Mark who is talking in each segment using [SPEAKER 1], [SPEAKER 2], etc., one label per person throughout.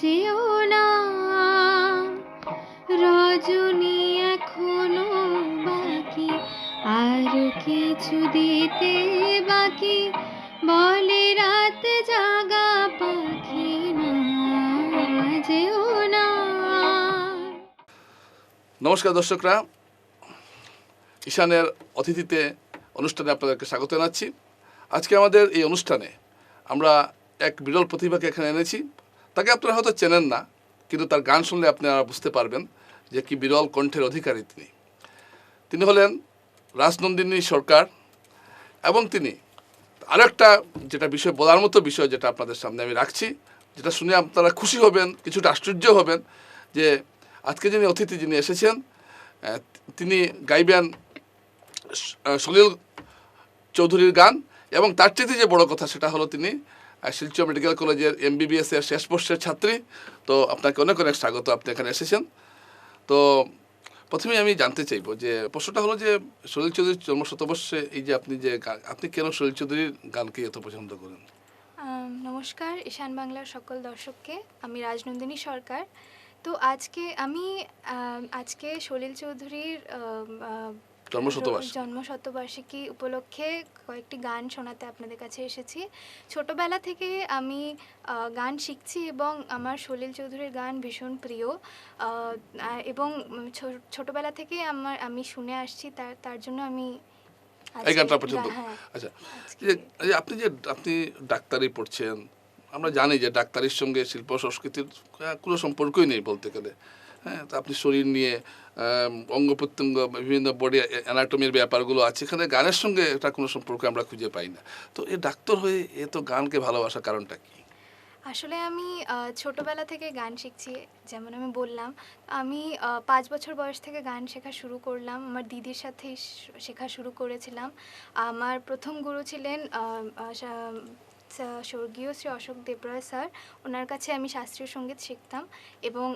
[SPEAKER 1] যেও না। রজনী এখনও বাকি, আরও কিছু দিতে বাকি। বলে রাত জাগা পাখি না, যেও না।
[SPEAKER 2] নমস্কার দর্শকরা। ঈশানের অতিথিতে অনুষ্ঠানে আপনাদেরকে স্বাগত জানাচ্ছি। আজকে আমাদের এই অনুষ্ঠানে আমরা এক বিরল প্রতিভাকে এখানে এনেছি। তাকে আপনারা হয়তো চেনেন না, কিন্তু তার গান শুনলে আপনারা বুঝতে পারবেন যে কি বিরল কণ্ঠের অধিকারী তিনি। তিনি হলেন রাজনন্দিনী সরকার এবং তিনি আরেকটা যেটা বিষয় বলার মতো বিষয় যেটা আপনাদের সামনে আমি রাখছি, যেটা শুনে আপনারা খুশি হবেন, কিছুটা আশ্চর্য হবেন যে আজকে যিনি অতিথি যিনি এসেছেন তিনি গাইবেন সলিল চৌধুরীর গান এবং তার চেয়ে যে বড় কথা সেটা হলো তিনি শিলচর মেডিকেল কলেজের এমবিবিএস এর শেষ বর্ষের ছাত্রী। তো আপনাকে অনেক অনেক স্বাগত, আপনি এখানে এসেছেন। তো প্রথমেই আমি জানতে চাইব যে প্রশ্নটা হলো যে সলিল চৌধুরীর জন্ম শতবর্ষে এই যে আপনি যে আপনি কেন সলিল চৌধুরীর গানকে এত পছন্দ করেন?
[SPEAKER 3] নমস্কার, ঈশান বাংলার সকল দর্শককে। আমি রাজনন্দিনী সরকার। তো আজকে আমি আজকে সলিল চৌধুরীর আম, আ,
[SPEAKER 2] জন্ম শতবার্ষিকী।
[SPEAKER 3] জন্ম শতবার্ষিকী উপলক্ষে কয়েকটি গান শোনাতে আপনাদের কাছে এসেছি। ছোটবেলা থেকে আমি গান শিখছি এবং আমার সলিল চৌধুরীর গান ভীষণ প্রিয়। এবং ছোটবেলা থেকে আমার আমি শুনে আসছি তার তার জন্য আমি
[SPEAKER 2] এই গানটা পছন্দ
[SPEAKER 3] হ্যাঁ
[SPEAKER 2] আচ্ছা যে আপনি যে আপনি ডাক্তারি পড়ছেন আমরা জানি যে ডাক্তারির সঙ্গে শিল্প সংস্কৃতির কোনো সম্পর্কই নেই বলতে গেলে। হ্যাঁ তো আপনি শরীর নিয়ে অঙ্গ প্রত্যঙ্গ, বিভিন্ন বডি অ্যানাটমির ব্যাপারগুলো আছে, এখানে গানের সঙ্গে এটা কোনো সম্পর্ক আমরা খুঁজে পাই না। তো এ ডাক্তার হয়ে এ তো গানকে ভালোবাসার কারণটা কি?
[SPEAKER 3] আসলে আমি ছোটবেলা থেকে গান শিখছি, যেমন আমি বললাম, আমি পাঁচ বছর বয়স থেকে গান শেখা শুরু করলাম, আমার দিদির সাথেই শেখা শুরু করেছিলাম। আমার প্রথম গুরু ছিলেন স্বর্গীয় শ্রী অশোক দেবরায় স্যার ওনার কাছে আমি শাস্ত্রীয় সংগীত শিখতাম এবং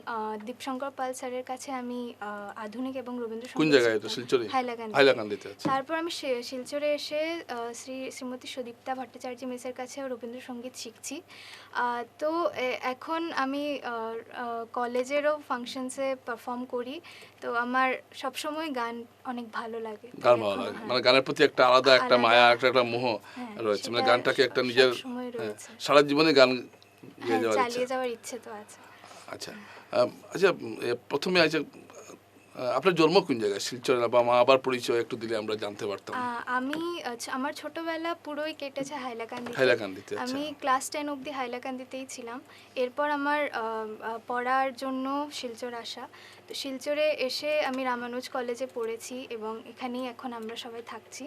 [SPEAKER 3] দীপশঙ্কর পাল স্যারের কাছে আমি আধুনিক এবং
[SPEAKER 2] কোন
[SPEAKER 3] রবীন্দ্রসঙ্গীত
[SPEAKER 2] আছে
[SPEAKER 3] তারপর আমি শিলচরে এসে শ্রী শ্রীমতী সুদীপ্তা ভট্টাচার্য মিসের কাছে রবীন্দ্রসঙ্গীত শিখছি। তো এখন আমি কলেজেরও ফাংশনসে পারফর্ম করি। তো আমার সবসময় গান অনেক ভালো লাগে।
[SPEAKER 2] গান ভালো লাগে।
[SPEAKER 3] হ্যাঁ।
[SPEAKER 2] মানে গানের প্রতি একটা আলাদা একটা মায়া একটা একটা মোহ
[SPEAKER 3] হ্যাঁ,
[SPEAKER 2] রয়েছে। মানে গানটাকে একটা নিজের হ্যাঁ, সারা জীবনে গান গেয়ে যাওয়ার ইচ্ছা।
[SPEAKER 3] তো আছে।
[SPEAKER 2] আচ্ছা। আচ্ছা প্রথমে আছে আপনার জন্ম কোন জায়গায়? শিলচর না বা মা আবার পরিচয় একটু দিলে আমরা জানতে পারতাম।
[SPEAKER 3] আমি আচ্ছা, আমার ছোটবেলা পুরোই কেটেছে হাইলাকান্দি
[SPEAKER 2] হাইলাকান্দিতে আচ্ছা।
[SPEAKER 3] আমি ক্লাস টেন অবধি হাইলাকান্দিতেই ছিলাম। এরপর আমার পড়ার জন্য শিলচর আসা। তো শিলচরে এসে আমি রামানুজ কলেজে পড়েছি এবং এখানেই এখন আমরা সবাই থাকছি।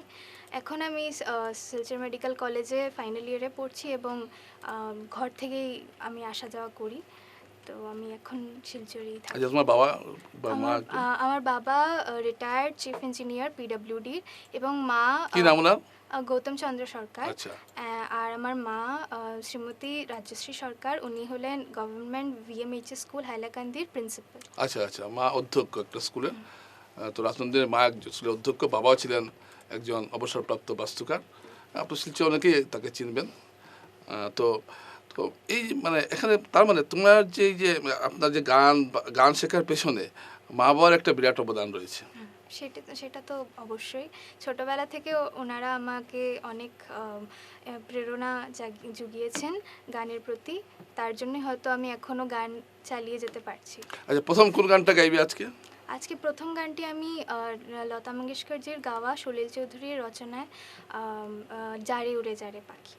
[SPEAKER 3] এখন আমি শিলচর মেডিকেল কলেজে ফাইনাল ইয়ারে পড়ছি এবং ঘর থেকেই আমি আসা যাওয়া করি। তো আমি এখন শিলচরেই থাকি।
[SPEAKER 2] আচ্ছা তোমার বাবা
[SPEAKER 3] আমার বাবা রিটায়ার্ড চিফ ইঞ্জিনিয়ার পিডব্লিউডির এবং মা
[SPEAKER 2] কি নাম ওনার?
[SPEAKER 3] গৌতম চন্দ্র সরকার।
[SPEAKER 2] আচ্ছা।
[SPEAKER 3] আর আমার মা শ্রীমতী রাজশ্রী সরকার উনি হলেন গভর্নমেন্ট ভিএমএইচএস স্কুল হাইলাকান্দির প্রিন্সিপাল
[SPEAKER 2] আচ্ছা আচ্ছা মা অধ্যক্ষ একটা স্কুলে তো রাজনন্দিনের মা একজন স্কুলের অধ্যক্ষ বাবাও ছিলেন একজন অবসরপ্রাপ্ত বাস্তুকার। আপনার শিলচর অনেকেই তাকে চিনবেন। তো তো এই মানে এখানে তার মানে তোমার যে যে আপনার যে গান গান শেখার পেছনে মা বাবার একটা বিরাট অবদান রয়েছে।
[SPEAKER 3] সেটা তো সেটা তো অবশ্যই। ছোটবেলা থেকে ওনারা আমাকে অনেক প্রেরণা জাগি- জুগিয়েছেন গানের প্রতি। তার জন্যই হয়তো আমি এখনও গান চালিয়ে যেতে পারছি।
[SPEAKER 2] আচ্ছা প্রথম কোন গানটা গাইবে আজকে?
[SPEAKER 3] আজকে প্রথম গানটি আমি লতা মঙ্গেশকরজির গাওয়া সলিল চৌধুরীর রচনায় জারে উড়ে জারে পাখি।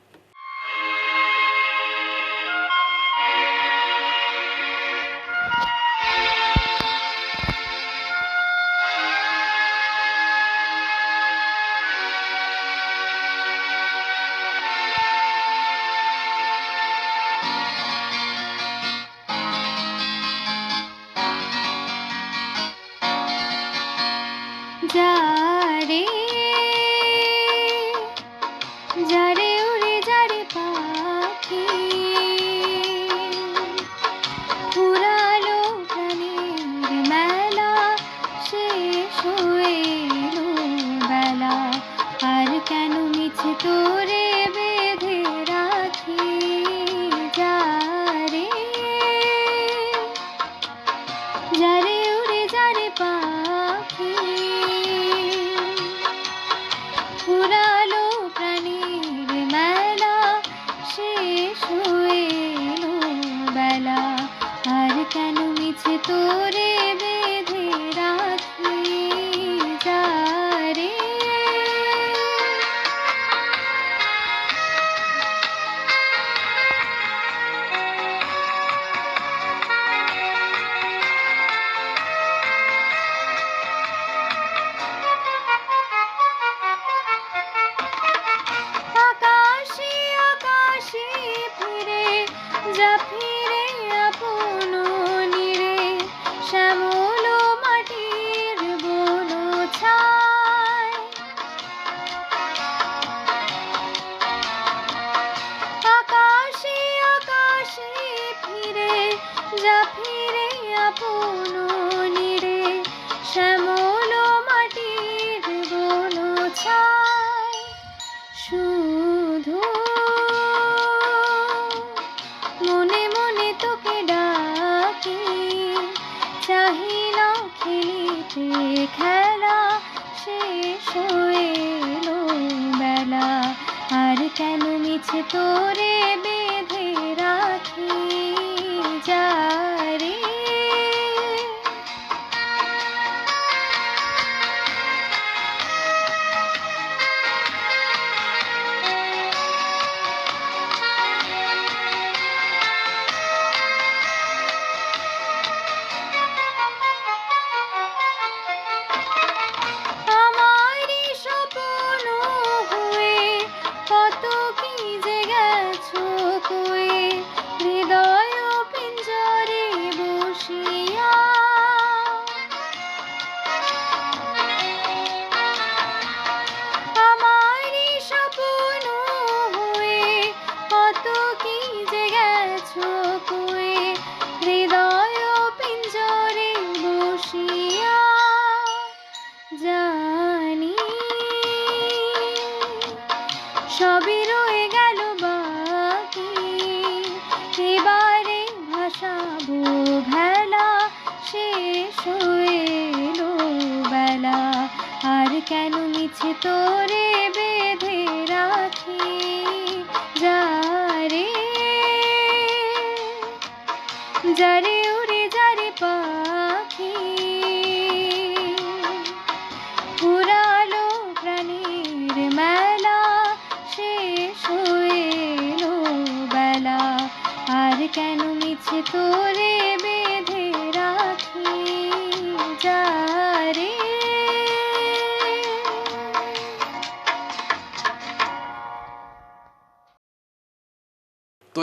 [SPEAKER 1] কেন মিছে তোরে বেঁধে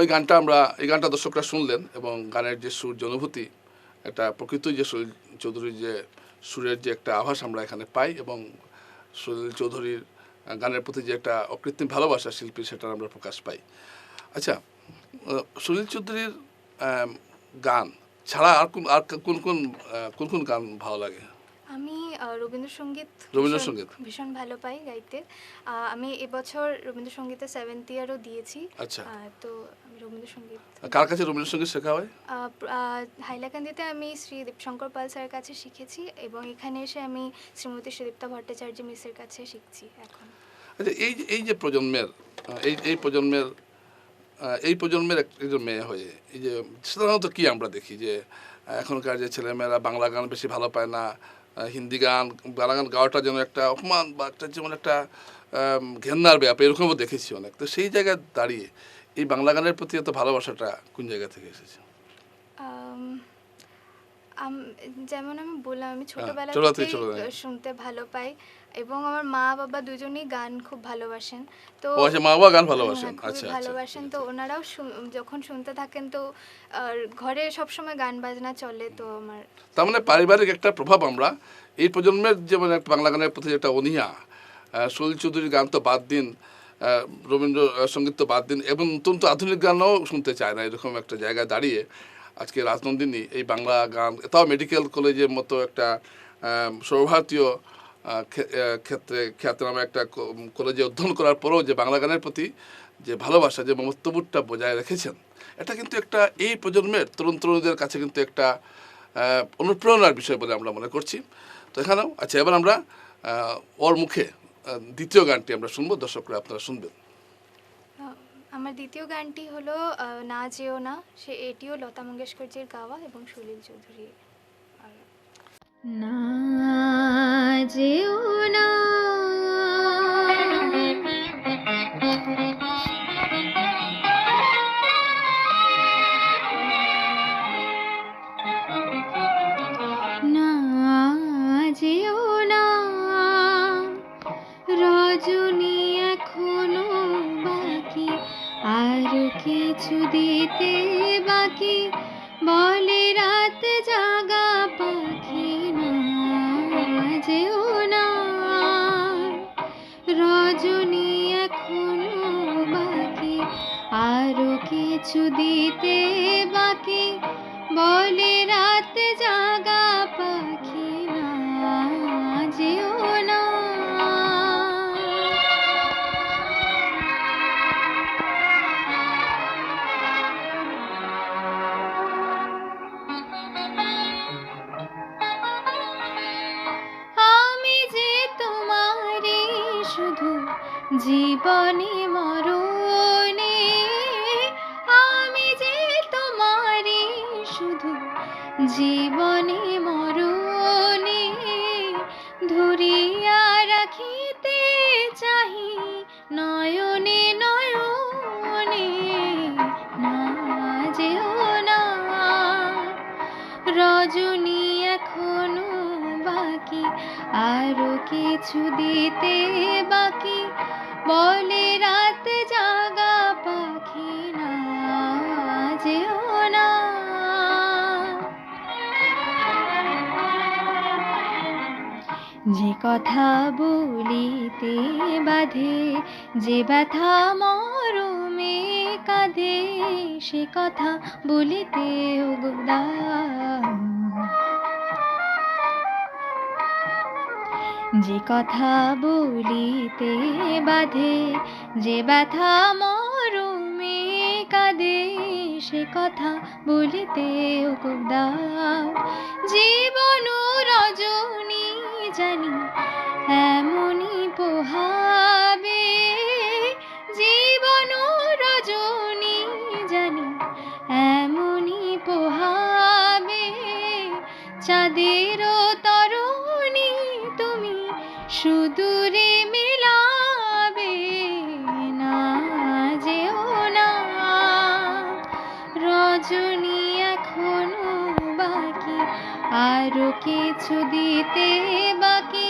[SPEAKER 2] এই গানটা আমরা এই গানটা দর্শকরা শুনলেন এবং গানের যে সুর যে অনুভূতি একটা প্রকৃত যে সলিল চৌধুরীর যে সুরের যে একটা আভাস আমরা এখানে পাই এবং সলিল চৌধুরীর গানের প্রতি যে একটা অকৃত্রিম ভালোবাসা শিল্পী সেটার আমরা প্রকাশ পাই। আচ্ছা সুনীল চৌধুরীর গান ছাড়া আর কোন আর কোন কোন কোন কোন গান ভালো লাগে?
[SPEAKER 3] আমি রবীন্দ্রসঙ্গীত
[SPEAKER 2] রবীন্দ্রসঙ্গীত।
[SPEAKER 3] ভীষণ- ভালো পাই গাইতে। আমি এবছর রবীন্দ্রসঙ্গীতে সেভেন্থ ইয়ারও দিয়েছি।
[SPEAKER 2] আচ্ছা।
[SPEAKER 3] তো রবীন্দ্রসঙ্গীত
[SPEAKER 2] কার কাছে রবীন্দ্রসঙ্গীত শেখা হয়?
[SPEAKER 3] হাইলাকান্দিতে আমি শ্রী দীপশঙ্কর পাল স্যারের কাছে শিখেছি এবং এখানে এসে আমি শ্রীমতী সুদীপ্তা ভট্টাচার্য মিসের কাছে শিখছি এখন।
[SPEAKER 2] আচ্ছা এই যে এই যে প্রজন্মের এই এই প্রজন্মের এই প্রজন্মের এক- একজন মেয়ে হয়ে এই যে সাধারণত কি আমরা দেখি? যে এখনকার যে ছেলেমেয়েরা বাংলা গান বেশি ভালো পায় না হিন্দি গান বাংলা গান গাওয়াটা যেন একটা অপমান বা একটা যেমন একটা ঘেন্নার ব্যাপার এরকমও দেখেছি অনেক। তো সেই জায়গায় দাঁড়িয়ে এই বাংলা গানের প্রতি এত ভালোবাসাটা কোন জায়গা থেকে এসেছে?
[SPEAKER 3] যেমন আমি বললাম আমি ছোটবেলা
[SPEAKER 2] ছোটবেলা থেকে
[SPEAKER 3] শুনতে ভালো পাই এবং আমার মা বাবা দুজনেই গান খুব ভালোবাসেন। তো
[SPEAKER 2] আচ্ছা মা বাবা গান ভালোবাসেন?
[SPEAKER 3] হ্যাঁ,
[SPEAKER 2] আচ্ছা আচ্ছা
[SPEAKER 3] ভালোবাসেন। তো ওনারাও যখন শুনতে থাকেন তো আর ঘরে সবসময় গান বাজনা চলে তো আমার।
[SPEAKER 2] তার মানে পারিবারিক একটা প্রভাব আমরা। এই প্রজন্মের যেমন একটা বাংলা গানের প্রতি একটা অনীহা সলিল চৌধুরীর গান তো বাদ দিন আহ, রবীন্দ্র আহ, সংগীত তো বাদ দিন এবং অত্যন্ত আধুনিক গানও শুনতে চায় না এরকম একটা জায়গায় দাঁড়িয়ে আজকে রাজনন্দিনী এই বাংলা গান তাও মেডিকেল কলেজের মতো একটা আহ, ক্ষেত্রে খ্যাতনামা একটা কলেজে অধ্যয়ন করার পরেও যে বাংলা গানের প্রতি যে ভালোবাসা যে মমত্ববোধটা বজায় রেখেছেন এটা কিন্তু একটা এই প্রজন্মের তরুণ তরুণীদের কাছে কিন্তু একটা অনুপ্রেরণার বিষয় বলে আমরা মনে করছি। তো এখানেও আচ্ছা এবার আমরা ওর মুখে দ্বিতীয় গানটি আমরা শুনব দর্শকরা আপনারা শুনবেন।
[SPEAKER 3] আমার দ্বিতীয় গানটি হলো না যেও না সে এটিও লতা মঙ্গেশকরজির গাওয়া এবং সলিল চৌধুরী
[SPEAKER 1] না যেও না না কিছু দিতে বাকি। বলে রাত জাগা পাখি না যেও না। রজনী এখনও বাকি, আরও কিছু দিতে বাকি। বলে রাত ধরিয়া রাখিতে চাহি, নয়নে নয়নে না যেও না। রজনী এখনও বাকি, আরও কিছু দিতে বাকি। বলে রাত জাগা কথা বলিতে বাধে, যে ব্যথা মরমে কাঁধে, সে কথা বলিতে উগদাম যে কথা বলিতে বাধে, যে ব্যথা মরমে কাঁদে সে কথা বলিতে দাও জীবন রজনী জানি এমনই পোহাবে আরও কিছু দিতে বাকি?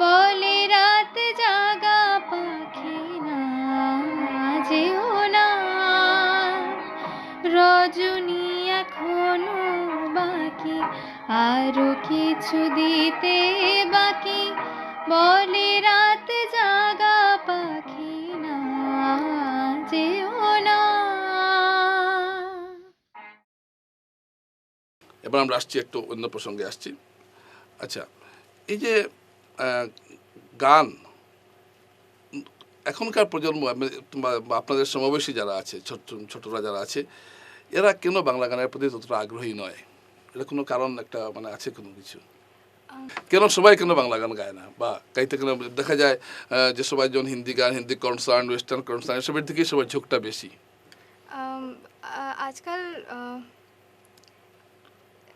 [SPEAKER 1] বলে রাত জাগা পাখি না, যেও না। রজনী এখনও বাকি, আরও কিছু দিতে বাকি? বলে রাত জাগা পাখি না, যেও না।
[SPEAKER 2] এবার আমরা আসছি একটু অন্য প্রসঙ্গে আসছি। আচ্ছা এই যে গান, এখনকার প্রজন্ম বা আপনাদের সমাবেশী যারা আছে, ছোট, ছোটরা যারা আছে, এরা কেন বাংলা গানের প্রতি ততটা আগ্রহী নয়? এটা কোনো কারণ একটা মানে আছে কোনো কিছু? কেন সবাই কেন বাংলা গান গায় না? বা গাইতে কেন দেখা যায় যে সবাই যখন হিন্দি গান, হিন্দি কনসার্ন ওয়েস্টার্ন কনসার্ন এসবের দিকেই সবার ঝোঁকটা বেশি।
[SPEAKER 3] আজকাল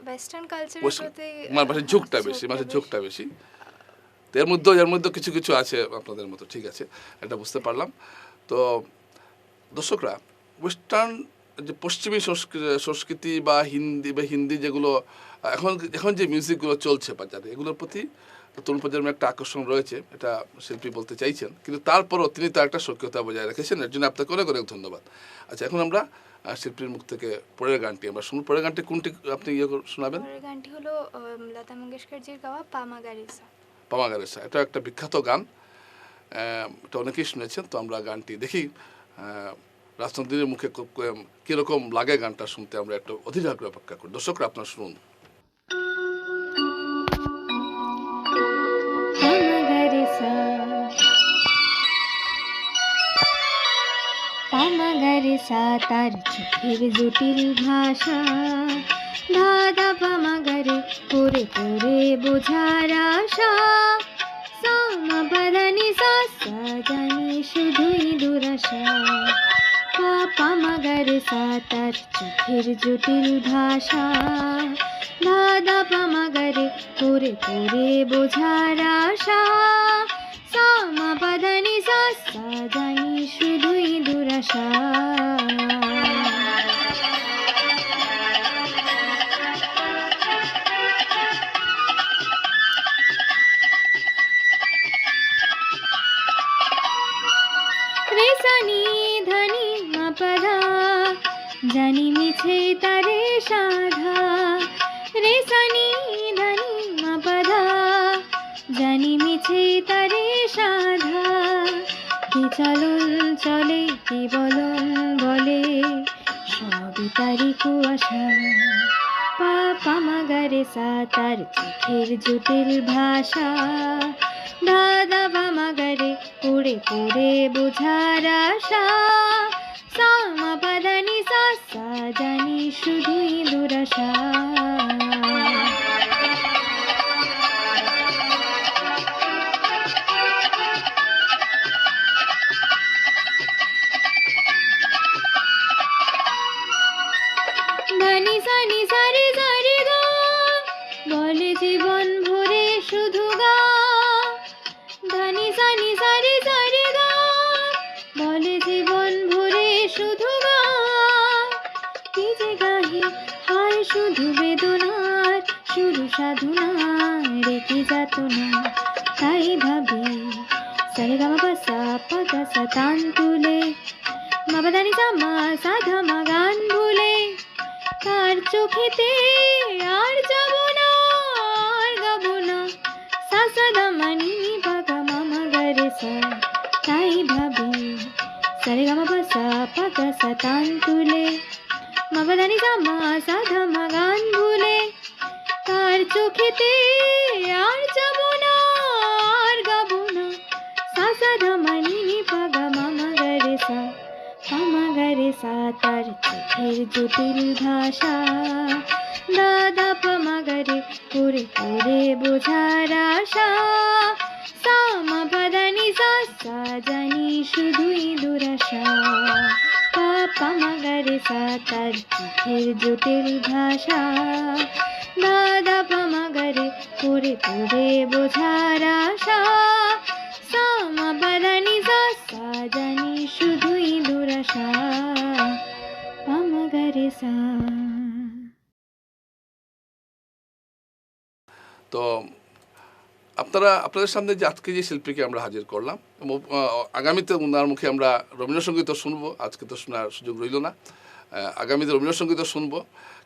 [SPEAKER 3] ওয়েস্টার্ন কালচারের প্রতি
[SPEAKER 2] মানে মাসে ঝোঁকটা বেশি মাসে ঝোঁকটা বেশি। তো এর মধ্যে এর মধ্যে কিছু কিছু আছে আপনাদের মতো ঠিক আছে এটা বুঝতে পারলাম। তো দর্শকরা ওয়েস্টার্ন যে পশ্চিমী সংস্কৃতি বা হিন্দি বা হিন্দি যেগুলো এখন এখন যে মিউজিকগুলো চলছে বাজারে এগুলোর প্রতি তরুণ প্রজন্মের একটা আকর্ষণ রয়েছে এটা শিল্পী বলতে চাইছেন। কিন্তু তারপরও তিনি তার একটা সক্রিয়তা বজায় রেখেছেন এর জন্য আপনাকে অনেক অনেক ধন্যবাদ। আচ্ছা এখন আমরা শিল্পীর মুখ থেকে পরের গানটি আমরা শুনুন পরের গানটি কোনটি আপনি ইয়ে শোনাবেন?
[SPEAKER 3] পরের গানটি হলো লতা মঙ্গেশকরজির গাওয়া পামা গারিসা
[SPEAKER 2] পামাগারেসা এটা একটা বিখ্যাত গান। এটা অনেকেই শুনেছেন তো আমরা গানটি দেখি। রাজনন্দিনীর মুখে কীরকম লাগে গানটা শুনতে আমরা একটু অধীর আগ্রহ অপেক্ষা করি। দর্শকরা আপনার শুনুন।
[SPEAKER 1] পামাগারেসা তার চোখের জটিল ভাষা। ধাদা পামাগারে করে করে বোঝার আশা। সামা বাদানি সা জানি শুধুই দুরাশা। পাপা মাগার সা তার চোখের জটিল ভাষা। দাদা পামাগারে করে করে বোঝার আশা। সা সা জানি শুধুই দুরাশা জানি মিছে তারে সাধা। রেসানি চলন চলে, কি বলন বলে, সবই তারি কুয়াশা। পাপা মাগারে সা, তার চোখের জটিল ভাষা। দাদা বামাগারে পড়ে পড়ে বোঝার আশা। সামা পাদানি সা জানি শুধুই দুরাশা। সারি সারি গা। বলে জীবন ভরে শুধু গা। ধানি সানি সারি সারি গা। বলে জীবন ভরে শুধু গা। কি যে গাহি হায় শুধু বেদনার শুরু সাধনা রেখে যাত না তাই ভাবি সারে গামা পাগা সা তান তুলে। মাবাদানি সামা, সাধা মা ভুলে চোখেতে আর যাব না, আর গাব না। সাসাদা মানি পাগা মামা গারে সা তাই ভাবি। সারে গামা পাসা পাগা সা তার চোখের জটিল ভাষা। দাদা পামাগারে করে করে বোঝার আশা। সামা পাদানি সা জানি শুধুই দুরাশা। পাপা মাগারে সা তার চোখের জটিল ভাষা। দাদা পামাগারে করে করে বোঝার আশা।
[SPEAKER 2] তো আপনারা, আপনাদের সামনে যে আজকে যে শিল্পীকে আমরা হাজির করলাম আগামীতে ওনার মুখে আমরা রবীন্দ্রসঙ্গীতও শুনব, আজকে তো শোনার সুযোগ রইল না। আগামীতে রবীন্দ্রসঙ্গীতও শুনব।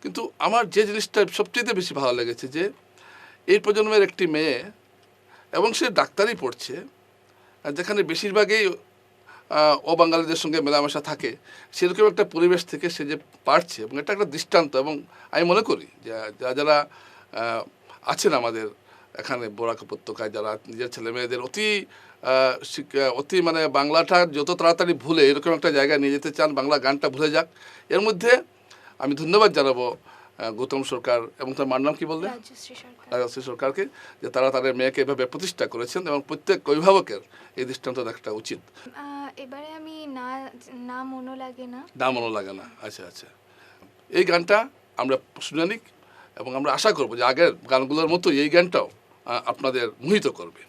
[SPEAKER 2] কিন্তু আমার যে জিনিসটা সবচেয়ে বেশি ভালো লেগেছে যে, এই প্রজন্মের একটি মেয়ে, এবং সে ডাক্তারই পড়ছে যেখানে বেশিরভাগই অবাঙালিদের সঙ্গে মেলামেশা থাকে, সেরকম একটা পরিবেশ থেকে সে যে পারছে, এবং এটা একটা দৃষ্টান্ত, এবং আমি মনে করি যে যারা আছেন আমাদের এখানে বরাক উপত্যকায়, যারা নিজের ছেলে মেয়েদের অতি অতি মানে বাংলাটা যত তাড়াতাড়ি ভুলে, এরকম একটা জায়গায় নিয়ে যেতে চান, বাংলা গানটা ভুলে যাক, এর মধ্যে আমি ধন্যবাদ জানাব গৌতম সরকার এবং তার মার নাম কি বললেন
[SPEAKER 3] রাজশ্রী
[SPEAKER 2] সরকারকে যে তারা তাদের মেয়েকে এভাবে প্রতিষ্ঠা করেছেন এবং প্রত্যেক অভিভাবকের এই দৃষ্টান্ত দেখা উচিত।
[SPEAKER 3] এবারে আমি না না মনো লাগে না।
[SPEAKER 2] না মনে লাগে না। আচ্ছা আচ্ছা। এই গানটা আমরা শুনে নিক এবং আমরা আশা করব যে আগের গানগুলোর মতো এই গানটাও আপনাদের মোহিত করবে।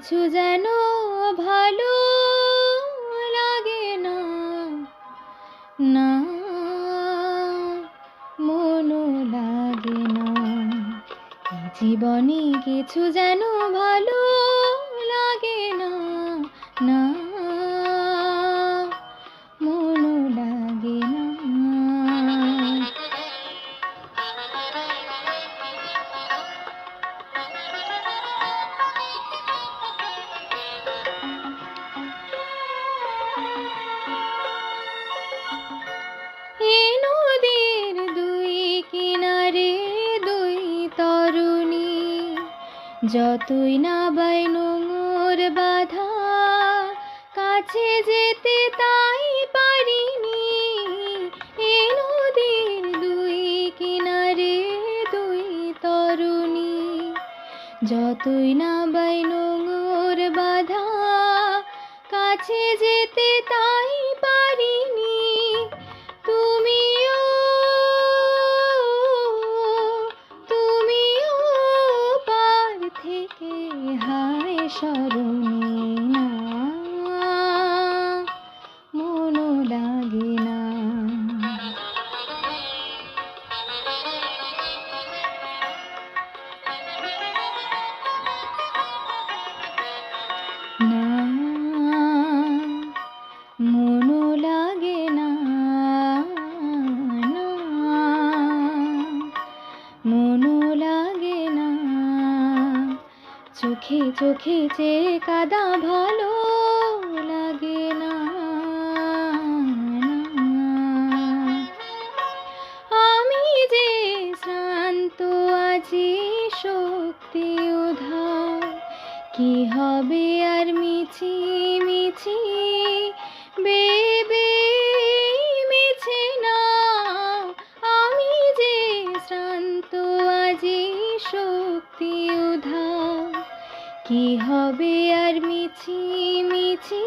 [SPEAKER 1] কিছু যেন ভালো যতই না বাই নোংর বাধা, কাছে যেতে তাই পারিনি। এ নদীর দুই কিনারে দুই তরুণী, যতই না চোখে যে কাদা ভালো লাগে না। আমি যে শ্রান্ত আছি, শক্তি উধার কি হবে আর মিছি মিছি, বেবে হবে আর মিছি মিছি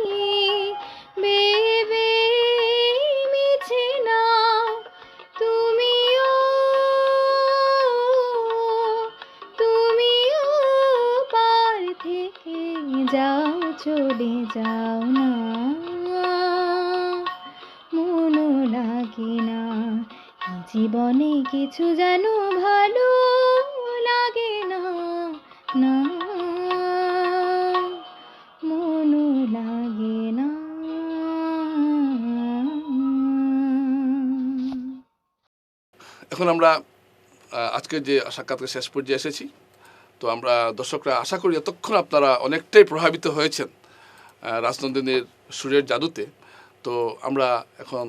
[SPEAKER 1] বেবে মিছে না। তুমিও তুমিও পার থেকে যাও, চলে যাও না। মনও লাগে না জীবনে কিছু যেন ভালো
[SPEAKER 2] এখন আমরা আজকের যে সাক্ষাৎকার শেষ পর্যায়ে এসেছি তো আমরা দর্শকরা আশা করি এতক্ষণ আপনারা অনেকটাই প্রভাবিত হয়েছেন রাজনন্দিনীর সুরের জাদুতে। তো আমরা এখন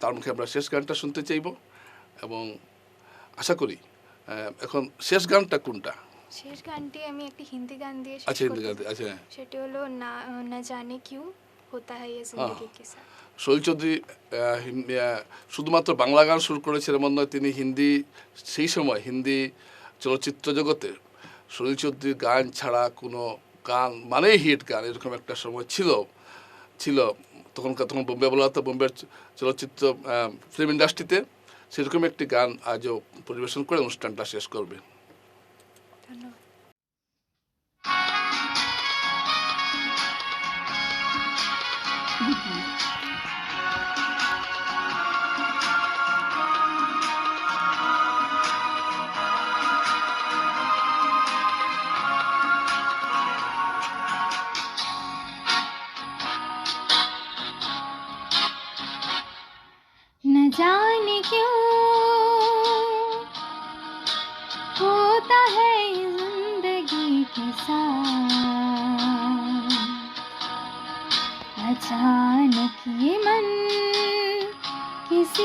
[SPEAKER 2] তার মুখে আমরা শেষ গানটা শুনতে চাইব এবং আশা করি এখন শেষ গানটা কোনটা?
[SPEAKER 3] শেষ গানটি আমি একটি হিন্দি গান দিয়ে
[SPEAKER 2] আচ্ছা হিন্দি গান আচ্ছা।
[SPEAKER 3] সেটি হলো না না জানে কিউ হোতা হ্যায় ইয়ে জিন্দগি কে সাথ।
[SPEAKER 2] শৈল চৌধুরী শুধুমাত্র বাংলা গান শুরু করেছেন এমন নয় তিনি হিন্দি, সেই সময় হিন্দি চলচ্চিত্র জগতে শৈল চৌধুরীর গান ছাড়া কোনো গান মানেই হিট গান এরকম একটা সময় ছিল ছিল তখনকার, তখন বোম্বে বলা হতো, বোম্বের চলচ্চিত্র ফিল্ম ইন্ডাস্ট্রিতে সেরকম একটি গান আজও পরিবেশন করে অনুষ্ঠানটা শেষ করবে।
[SPEAKER 3] ধন্যবাদ।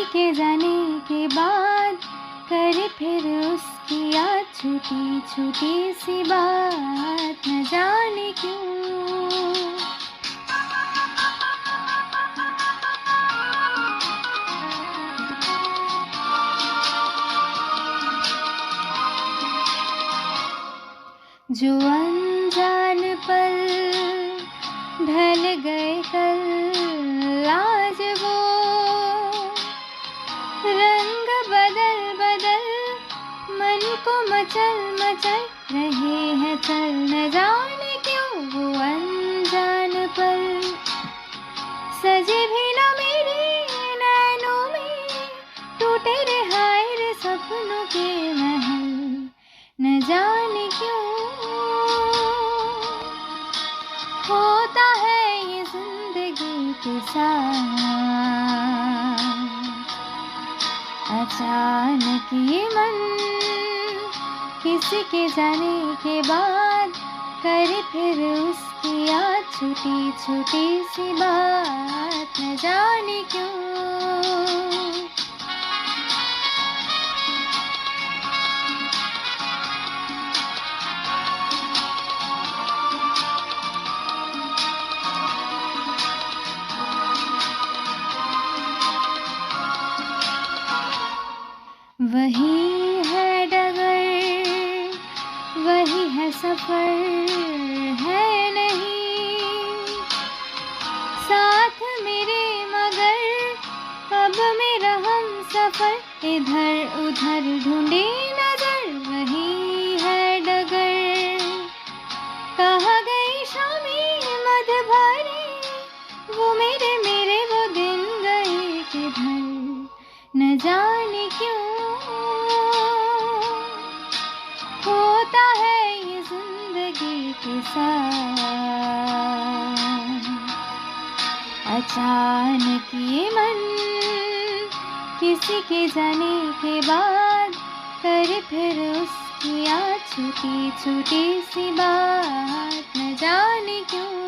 [SPEAKER 1] के जाने के बाद करे फिर उसकी याद छोटी छोटी सी बात। न जाने क्यों। जो चल न जाने क्यों वो अनजान पल सजे भी न मेरे नैनों में, टूटे रे हाय सपनों के महल। न जाने क्यों होता है ये ज़िंदगी के साथ अचानक ये मन इसके जाने के बाद करे फिर उसकी याद छोटी छोटी सी बात। न जाने क्यों। वही सफ़र है नहीं। साथ मेरे मगर, अब मेरा हम सफ़र इधर उधर ढूंढे नज़र, वही है डगर। कहा गई शामी मध भरे, वो मेरे मेरे वो दिन गए किधर। न जाने साथ। अचानक ये मन किसी के जाने के बाद करे फिर उसकी आज छुटी छोटी सी बात न जाने क्यों